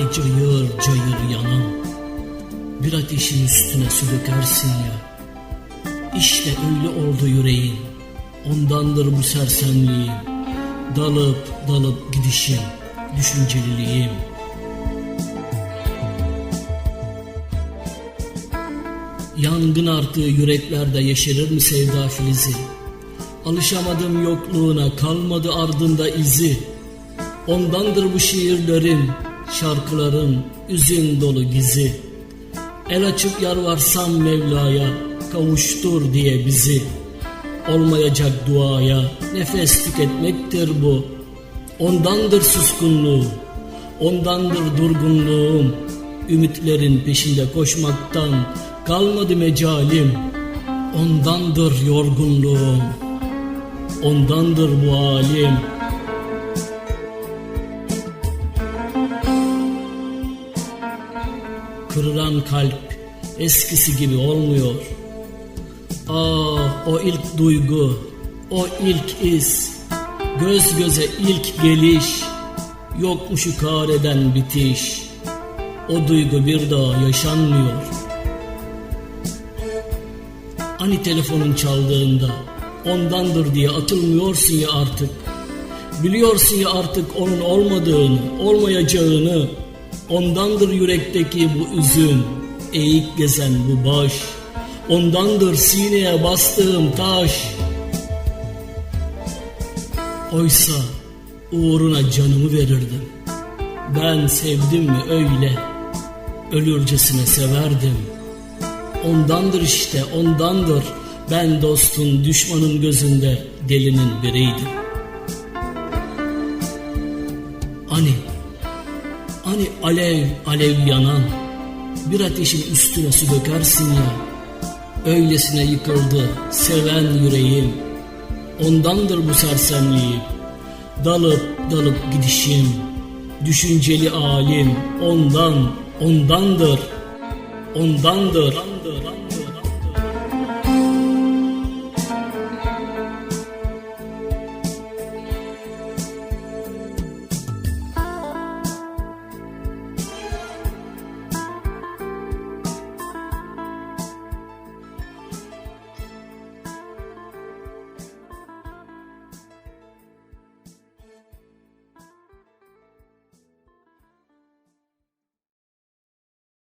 cayır cayır yanan Bir ateşin üstüne su dökersin ya İşte öyle oldu yüreğin Ondandır bu sersemliğim Dalıp dalıp gidişim Düşünceliliğim Yangın arttığı yüreklerde yeşerir mi sevda filizi? Alışamadım yokluğuna kalmadı ardında izi. Ondandır bu şiirlerim, şarkılarım, üzün dolu gizi. El açıp yalvarsam Mevla'ya, kavuştur diye bizi. Olmayacak duaya, nefes tüketmektir bu. Ondandır suskunluğum, ondandır durgunluğum. Ümitlerin peşinde koşmaktan kalmadı mecalim. Ondandır yorgunluğum, ondandır bu halim. Kırılan kalp eskisi gibi olmuyor. Ah o ilk duygu, o ilk iz, göz göze ilk geliş, yokmuşu kar eden bitiş. O duygu bir daha yaşanmıyor. Hani telefonun çaldığında ondandır diye atılmıyorsun ya artık. Biliyorsun ya artık onun olmadığını, olmayacağını. Ondandır yürekteki bu üzün, eğik gezen bu baş. Ondandır sineye bastığım taş. Oysa uğruna canımı verirdim. Ben sevdim mi öyle, ölürcesine severdim. Ondandır işte ondandır, ben dostun düşmanın gözünde delinin biriydim. Hani, hani alev alev yanan, bir ateşin üstüne su dökersin ya, öylesine yıkıldı seven yüreğim. Ondandır bu sersemliğim, dalıp dalıp gidişim, düşünceli alim ondan, ondandır, ondandır.